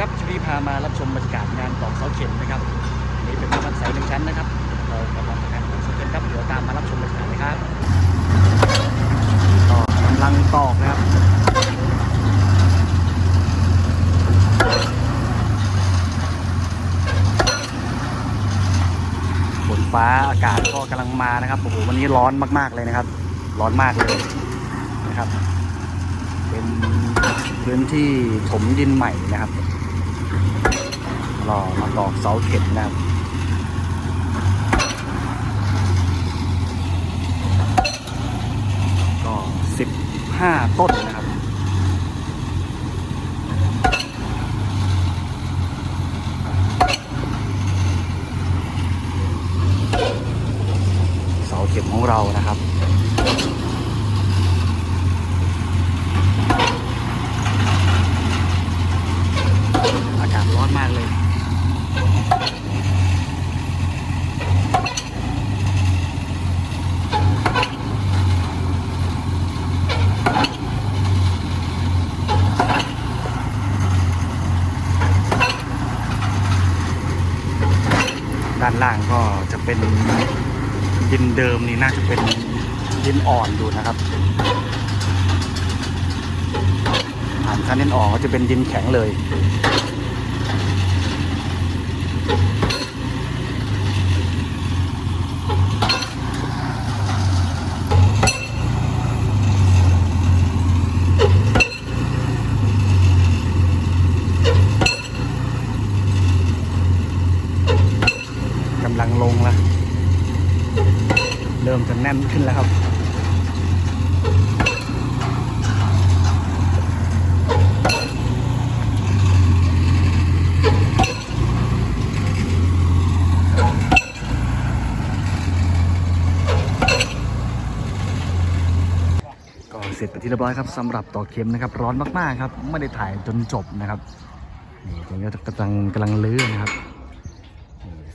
ครับชีวีพามารับชมบรรยากาศงานตอกเสาเข็มนะครับนี่เป็นบ้านใสหนึ่งชั้นนะครับ เรากำลังทำงานตอกเสาเข็มครับเดี๋ยวตามมารับชมบรรยากาศเลยครับก็กำลังตอกนะครับฝนฟ้าอากาศก็กำลังมานะครับโอ้โหวันนี้ร้อนมากๆเลยนะครับ ร้อนมากเลยนะครับ เป็นพื้นที่ถมดินใหม่นะครับ รอมาตอกเสาเข็มนะครับก็สิบห้าต้นนะครับเสาเข็มของเรานะครับ อากาศร้อนมากเลย ด้านล่างก็จะเป็นดินเดิมนี่น่าจะเป็นดินอ่อนอยู่นะครับผ่านชั้นดินอ่อนก็จะเป็นดินแข็งเลย กำ ลงลงแล้ว เริ่มจะแน่นขึ้นแล้วครับ ก็เสร็จไปที่เรียบร้อยครับสำหรับต่อเข็มนะครับร้อนมากๆครับ ไม่ได้ถ่ายจนจบนะครับนี่ตรงนี้กำลังกำลังลื้อนะครับ